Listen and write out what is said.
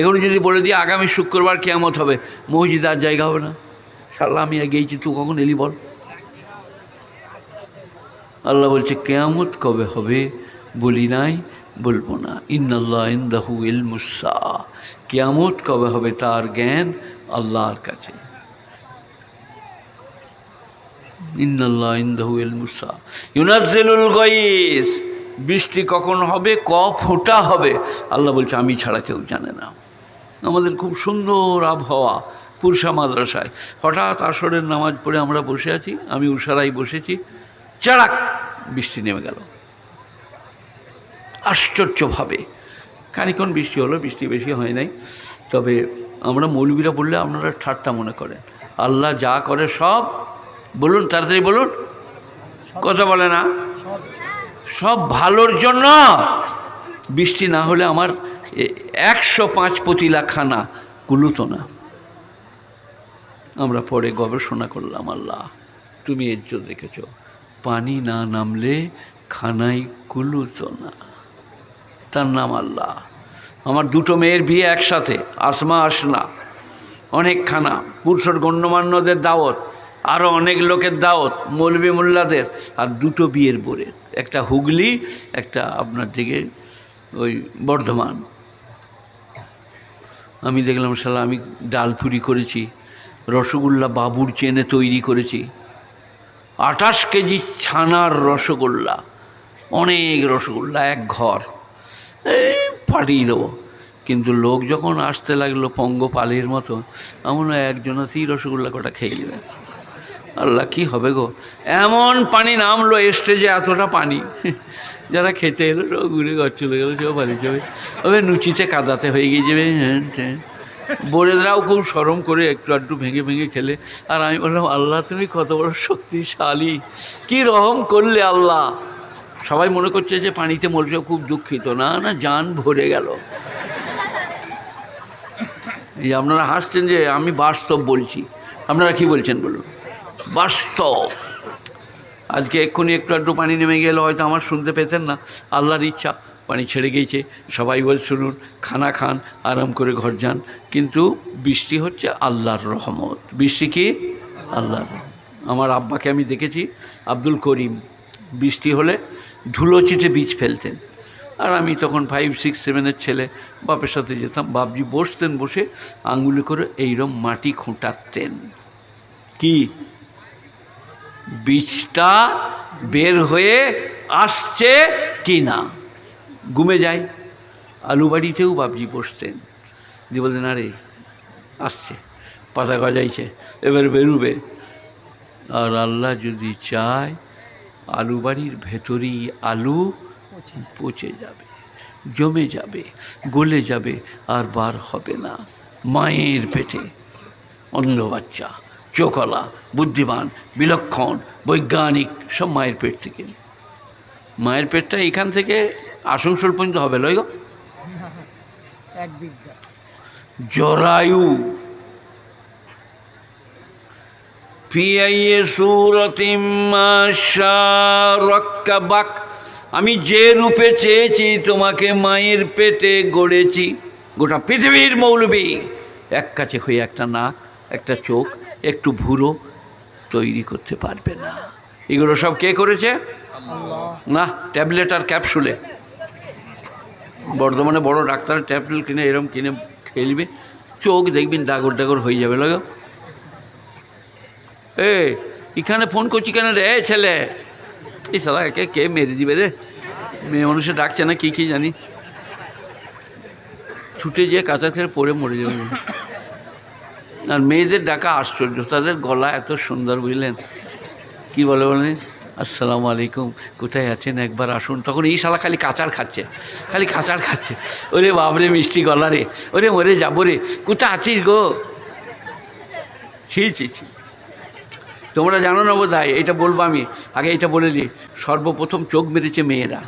এখন যদি বলে দিই আগামী শুক্রবার কেয়ামত হবে, মসজিদ আর জায়গা হবে না। সাল্লাহ আমি আর গিয়েছি তুই কখন এলি বল? আল্লাহ বলছে, কেয়ামত কবে হবে বলি নাই, বলব না। ইন্নাল্লাহ ইন্দাহু ইলমুসা কেয়ামত কবে হবে তার জ্ঞান আল্লাহর কাছে। ইন্নাল্লাহ ইন্দাহু ইলমুসা ইউনাজ্জিলুল গাইস, বৃষ্টি কখন হবে, ক ফোঁটা হবে? আল্লাহ বলছে, আমি ছাড়া কেউ জানে না। আমাদের খুব সুন্দর আবহাওয়া পুরসা মাদ্রাসায়। হঠাৎ আসরের নামাজ পড়ে আমরা বসে আছি আমি উষারাই বসেছি চাড়াক বৃষ্টি নেমে গেল। আশ্চর্যভাবে। খানিক্ষণ বৃষ্টি হলো বৃষ্টি বেশি হয় নাই। তবে আমরা মৌলবীরা বললে আপনারা ঠাট্টা মনে করেন। আল্লাহ যা করে সব বলুন তাড়াতাড়ি বলুন কথা বলে না? সব ভালোর জন্য। বৃষ্টি না হলে আমার একশো পাঁচ পতিলা খানা কুলুতো না। আমরা পরে গবেষণা করলাম, আল্লাহ, তুমি এর জন্য রেখেছ পানি না নামলে খানাই কুলুতো না। তার নাম আল্লাহ। আমার দুটো মেয়ের বিয়ে একসাথে, আসমা আসনা অনেক খানা, পুরুষর গণ্যমান্যদের দাওয়াত আরও অনেক লোকের দাওয়াত, মৌলবী মোল্লাদের, আর দুটো বিয়ের বোরে, একটা হুগলি, একটা আপনার দিকে ওই বর্ধমান। আমি দেখলাম, শালা, আমি ডালপুরি করেছি, রসগোল্লা বাবুর চেনে তৈরি করেছি। আঠাশ কেজি ছানার রসগোল্লা, অনেক রসগোল্লা, এক ঘর। এই পাঠিয়ে দেবো। কিন্তু লোক যখন আসতে লাগল পঙ্গপালের মতো এমন একজনাতেই রসগোল্লা কটা খেয়ে নেবে। আল্লাহ, কি হবে গো? এমন পানি নামলো স্টেজে এতটা পানি। যারা খেতে এলো ঘুরে ঘর চলে গেলো, সব বাড়ি যাবে তবে নুচিতে কাদাতে হয়ে গিয়ে যাবে। হ্যাঁ হ্যাঁ। বোরেদরাও খুব সরম করে একটু আধটু ভেঙে ভেঙে খেলে। আর আমি বললাম, আল্লাহ, তুমি কত বড় শক্তিশালী। কি রহম করলে আল্লাহ? সবাই মনে করছে যে পানিতে মরছে, খুব দুঃখিত। না না, যান ভরে গেল। এই আপনারা হাসছেন যে আমি বাস্তব বলছি। আপনারা কি বলছেন বলুন? বাস্তব আজকে এক্ষুনি একটু একটু পানি নেমে গেলে হয়তো আমার শুনতে পেতেন না। আল্লাহর ইচ্ছা, পানি ছেড়ে গিয়েছে। সবাই বল শুনুন, খানা খান, আরাম করে ঘর যান। কিন্তু বৃষ্টি হচ্ছে আল্লাহর রহমত। বৃষ্টি কি? আল্লাহর আমার আব্বাকে আমি দেখেছি, আব্দুল করিম। বৃষ্টি হলে ধুলোচিতে বীজ ফেলতেন। আর আমি তখন ফাইভ সিক্স সেভেনের ছেলে, বাপের সাথে যেতাম। বাপজি বসতেন বসে, আঙুলে করে এইরম মাটি খোঁটাতেন। কি? বীজটা বের হয়ে আসছে কি না ঘুমে যায় আলু বাড়িতেও বাবজি বসতেন। দিয়ে বলতেন আরে আসছে পাতা গজাইছে এবার বেরুবে। আর আল্লাহ যদি চায় আলু বাড়ির ভেতরেই আলু পচে যাবে জমে যাবে গলে যাবে আর বার হবে না। মায়ের পেটে অন্ধ বাচ্চা। চোখলা বুদ্ধিমান বিলক্ষণ বৈজ্ঞানিক সব মায়ের পেট থেকে। মায়ের পেটটা এখান থেকে আসানসোল পর্যন্ত হবে বিঘা। জরায়ু। আমি যে রূপে চেয়েছি তোমাকে মায়ের পেটে গড়েছি। গোটা পৃথিবীর মৌলবী। এক কাছে হয়ে একটা নাক একটা চোখ একটু ভুরো তৈরি করতে পারবে না। এগুলো সব কে করেছে? না, ট্যাবলেট আর ক্যাপসুলে। বর্ধমানে বড় ডাক্তার ট্যাবলেট কিনে এরম কিনে খেলবে চোখ দেখবেন ডাগর ডাগর হয়ে যাবে, লাগো। এ, এখানে ফোন করছি কেন রে? ছেলে। এই সালা একে কে মেরে দিবে রে? মেয়ে মানুষে ডাকছে না, কী কী জানি। ছুটে যেয়ে কাঁচা খেয়ে পড়ে মরে যাবে। আর মেয়েদের ডাকা আশ্চর্য, তাদের গলা এত সুন্দর, বুঝলেন? কি বলে বলেন? আসসালামু আলাইকুম, কোথায় আছেন? একবার আসুন। তখন এই শালা খালি কাঁচার খাচ্ছে, খালি কাঁচার খাচ্ছে। ওরে বাবরে মিষ্টি গলা রে, ওরে মরে যাব রে। কোথায় আছিস গো? ছি ছি ছি। তোমরা জানো না বোধ এটা বলব আমি, আগে এটা বলে দিই। সর্বপ্রথম চোখ মেরেছে মেয়েরা।